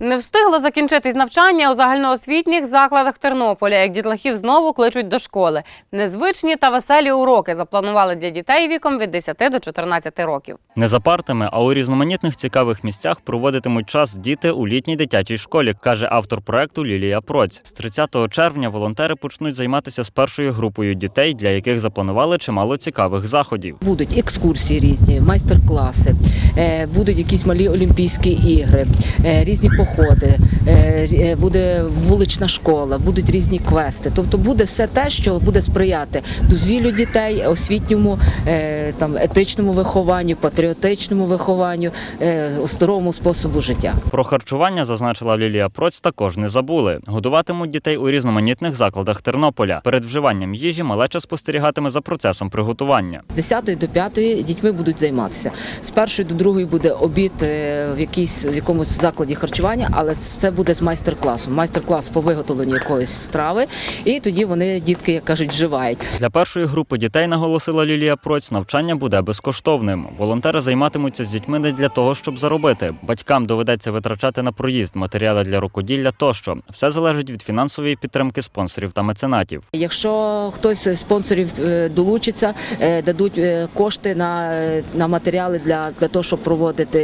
Не встигло закінчитись навчання у загальноосвітніх закладах Тернополя, як дітлахів знову кличуть до школи. Незвичні та веселі уроки запланували для дітей віком від 10 до 14 років. Не за партами, а у різноманітних цікавих місцях проводитимуть час діти у літній дитячій школі, каже автор проекту Лілія Проць. З 30 червня волонтери почнуть займатися з першою групою дітей, для яких запланували чимало цікавих заходів. Будуть екскурсії різні, майстер-класи, е, будуть якісь малі Олімпійські ігри, е, різні походи, е, рі- е, буде вулична школа, будуть різні квести. Тобто буде все те, що буде сприяти дозвіллю дітей, освітньому, е, там етичному вихованню, патріотичному вихованню, е, здоровому способу життя. Про харчування зазначила Лілія Проць. Також не забули. Годуватимуть дітей у різноманітних закладах Тернополя. Перед вживанням їжі малеча спостерігатиме за процесом приготування. З 10 до 5 дітьми будуть займатися. З першої до другої буде обід е, в якійсь в якомусь закладі харчування, але це буде з майстер-класом. Майстер-клас по виготовленню якоїсь страви, і тоді вони дітки, як кажуть, вживають. Для першої групи дітей наголосила Лілія Проць, навчання буде безкоштовним. Волонтери займатимуться з дітьми не для того, щоб заробити. Батькам доведеться витрачати на проїзд, матеріали для рукоділля тощо. Все залежить від фінансової підтримки спонсорів та меценатів. Якщо хтось з спонсорів е, долучиться, е, дадуть е, кошти на, на матеріали для, для того, щоб проводити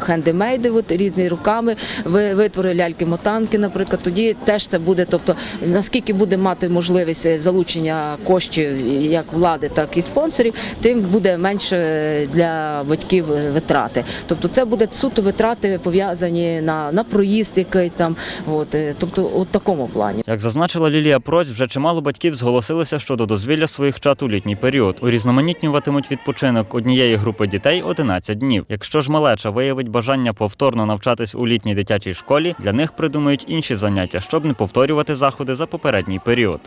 хендемейди, різні руками, витвори ляльки-мотанки, наприклад, тоді теж це буде. Тобто, наскільки буде мати можливість е, залучення коштів як влади, так і спонсорів, тим буде менше для батьків е, витрати. Тобто, це буде суто витрати пов'язані на, на проїзд якийсь там. От, е, тобто, у такому плані. Як зазначила Лілія Проць, вже чимало батьків зголосилися щодо дозвілля своїх чат у літній період. Урізноманітнюватимуть відпочинок однієї групи дітей 11 днів. Якщо ж малеча виявить бажання повторно навчатись у літній дитячій школі, для них придумають інші заняття, щоб не повторювати заходи за попередній період.